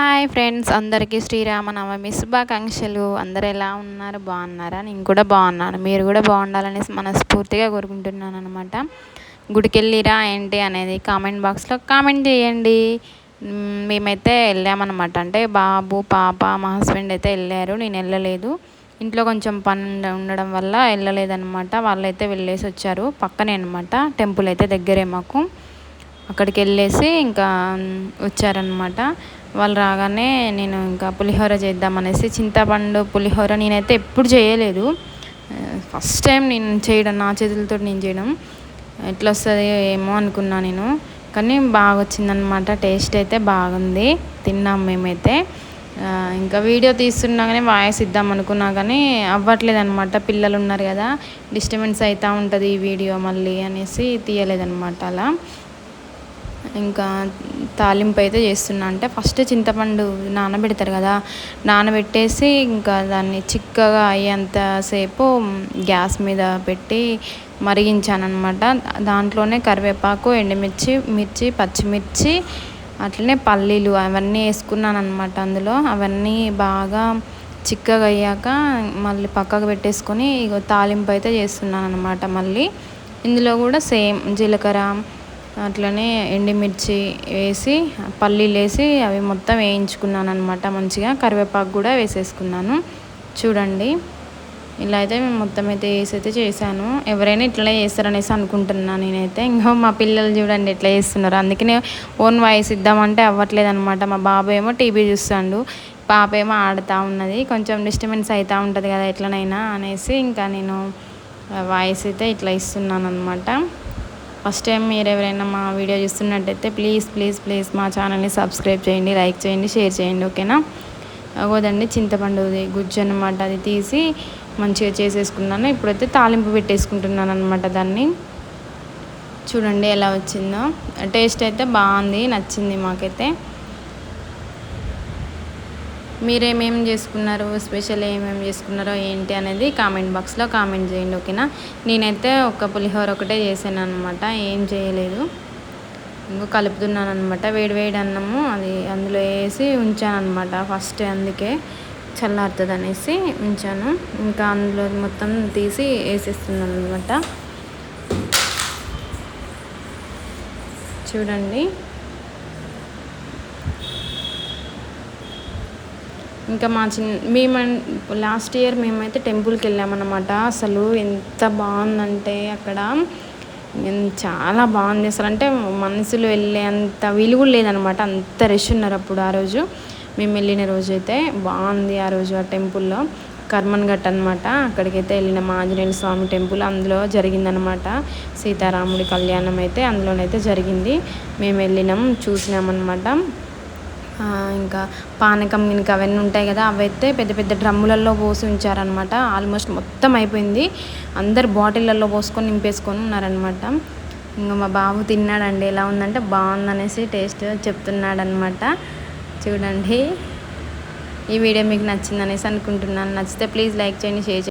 Hi friends అందరికీ శ్రీరామనవమి శుభాకాంక్షలు. అందరు ఎలా ఉన్నారు? బాగున్నారా? నేను కూడా బాగున్నాను. మీరు కూడా బాగుండాలనేసి మనస్ఫూర్తిగా కోరుకుంటున్నాను అనమాట గుడికి వెళ్ళిరా ఏంటి అనేది కామెంట్ బాక్స్లో కామెంట్ చేయండి. మేమైతే వెళ్ళామన్నమాట. అంటే బాబు పాప మా హస్బెండ్ అయితే వెళ్ళారు. నేను వెళ్ళలేదు. ఇంట్లో కొంచెం పని ఉండడం వల్ల వెళ్ళలేదన్నమాట. వాళ్ళైతే వెళ్ళేసి వచ్చారు. పక్కనే అనమాట టెంపుల్ అయితే దగ్గరే మాకు. అక్కడికి వెళ్ళేసి ఇంకా వచ్చారనమాట వాళ్ళు రాగానే నేను ఇంకా పులిహోర చేద్దామనేసి చింతపండు పులిహోర నేనైతే ఎప్పుడు చేయలేదు. ఫస్ట్ టైం నేను చేయడం నా చేతులతో నేను చేయడం. ఎట్లా వస్తుంది ఏమో అనుకున్నా నేను. కానీ బాగా వచ్చిందనమాట టేస్ట్ అయితే బాగుంది. తిన్నాం మేమైతే. ఇంకా వీడియో తీస్తున్నాగానే వాయిస్ ఇద్దాం అనుకున్నా కానీ అవ్వట్లేదు అనమాట పిల్లలు ఉన్నారు కదా డిస్టర్బెన్స్ అవుతూ ఉంటుంది ఈ వీడియో మళ్ళీ అనేసి తీయలేదనమాట అలా. ఇంకా తాలింపు అయితే చేస్తున్నా. అంటే ఫస్ట్ చింతపండు నానబెడతారు కదా నానబెట్టేసి ఇంకా దాన్ని చిక్కగా అయ్యేంతసేపు గ్యాస్ మీద పెట్టి మరిగించాను అనమాట దాంట్లోనే కరివేపాకు ఎండుమిర్చి మిర్చి పచ్చిమిర్చి అట్లనే పల్లీలు అవన్నీ వేసుకున్నాను అనమాట అందులో. అవన్నీ బాగా చిక్కగా అయ్యాక మళ్ళీ పక్కకు పెట్టేసుకొని ఇక తాలింపు అయితే చేస్తున్నాను అనమాట మళ్ళీ. ఇందులో కూడా సేమ్ జీలకర్ర అట్లనే ఎండుమిర్చి వేసి పల్లీలు వేసి అవి మొత్తం వేయించుకున్నాను అనమాట మంచిగా. కరివేపాకు కూడా వేసేసుకున్నాను. చూడండి. ఇలా అయితే మేము మొత్తం అయితే వేసి అయితే చేశాను. ఎవరైనా ఇట్లా చేస్తారనేసి అనుకుంటున్నాను నేనైతే. ఇంకా మా పిల్లలు చూడండి ఎట్లా చేస్తున్నారు. అందుకనే ఓన్ వాయిస్ ఇద్దామంటే అవ్వట్లేదు అనమాట మా బాబు ఏమో టీవీ చూస్తాడు. పాప ఏమో ఆడుతూ ఉన్నది. కొంచెం డిస్టర్బెన్స్ అవుతూ ఉంటుంది కదా ఎట్లనైనా అనేసి ఇంకా నేను వాయిస్ అయితే ఇట్లా ఇస్తున్నాను అనమాట ఫస్ట్ టైం మీరు ఎవరైనా మా వీడియో చూస్తున్నట్టయితే ప్లీజ్ ప్లీజ్ ప్లీజ్ మా ఛానల్ని సబ్స్క్రైబ్ చేయండి లైక్ చేయండి షేర్ చేయండి ఓకేనా? అగోదండి చింతపండుది గుజ్జు అనమాట అది తీసి మంచిగా చేసేసుకున్నాను. ఇప్పుడైతే తాలింపు పెట్టేసుకుంటున్నాను అనమాట దాన్ని. చూడండి ఎలా వచ్చిందో. టేస్ట్ అయితే బాగుంది నచ్చింది మాకైతే. మీరేమేమి చేసుకున్నారు? స్పెషల్ ఏమేమి చేసుకున్నారో ఏంటి అనేది కామెంట్ బాక్స్లో కామెంట్ చేయండి ఓకేనా? నేనైతే ఒక పులిహోర ఒకటే చేశాను అనమాట ఏం చేయలేదు. ఇంకో కలుపుతున్నాను అనమాట వేడి వేడి అన్నము అది అందులో వేసి ఉంచాను అనమాట ఫస్ట్ అందుకే చల్లారుతుంది అనేసి ఉంచాను. ఇంకా అందులో మొత్తం తీసి వేసేస్తున్నాను అనమాట చూడండి. ఇంకా మా చిన్న మేము లాస్ట్ ఇయర్ మేమైతే టెంపుల్కి వెళ్ళామన్నమాట. అసలు ఎంత బాగుందంటే అక్కడ చాలా బాగుంది. అసలు అంటే మనసులో వెళ్ళే అంత విలువ లేదనమాట అంత రష్ ఉన్నారు అప్పుడు ఆ రోజు. మేము వెళ్ళిన రోజు అయితే బాగుంది ఆ రోజు ఆ టెంపుల్లో కర్మన్ ఘట్ అనమాట అక్కడికైతే వెళ్ళిన ఆంజనేయ స్వామి టెంపుల్ అందులో జరిగిందనమాట సీతారాముడి కళ్యాణం అయితే అందులోనైతే జరిగింది. మేము వెళ్ళినాం చూసినామన్నమాట. ఇంకా పానకం ఇంకా అవన్నీ ఉంటాయి కదా అవైతే పెద్ద పెద్ద డ్రమ్ములలో పోసి ఉంచారనమాట ఆల్మోస్ట్ మొత్తం అయిపోయింది. అందరు బాటిళ్ళల్లో పోసుకొని నింపేసుకొని ఉన్నారనమాట ఇంకా మా బాబు తిన్నాడండి. ఎలా ఉందంటే బాగుందనేసి టేస్ట్ చెప్తున్నాడనమాట చూడండి. ఈ వీడియో మీకు నచ్చిందనేసి అనుకుంటున్నాను. నచ్చితే ప్లీజ్ లైక్ చేయండి షేర్ చేయండి.